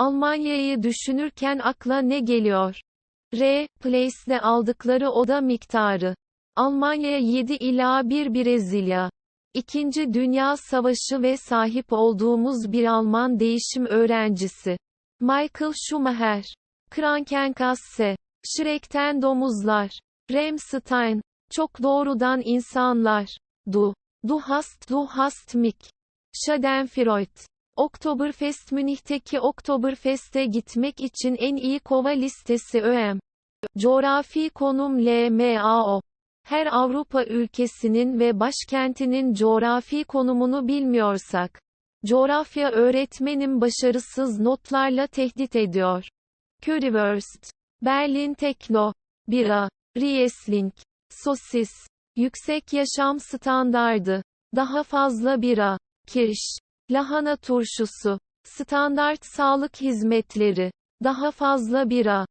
Almanya'yı düşünürken akla ne geliyor? R. Place'de aldıkları oda miktarı. Almanya 7 ila 1 Brezilya. İkinci Dünya Savaşı ve sahip olduğumuz bir Alman değişim öğrencisi. Michael Schumacher. Krankenkasse. Shrek'ten domuzlar. Remstein. Çok doğrudan insanlar. Du. Du hast du hast mich. Schadenfreude. Oktoberfest Münih'teki Oktoberfest'e gitmek için en iyi kova listesi ÖM. Coğrafi konum LMAO. Her Avrupa ülkesinin ve başkentinin coğrafi konumunu bilmiyorsak, coğrafya öğretmenim başarısız notlarla tehdit ediyor. Currywurst, Berlin Tekno, Bira, Riesling, Sosis, Yüksek yaşam standardı, daha fazla bira, kirş, lahana turşusu, standart sağlık hizmetleri, daha fazla bira,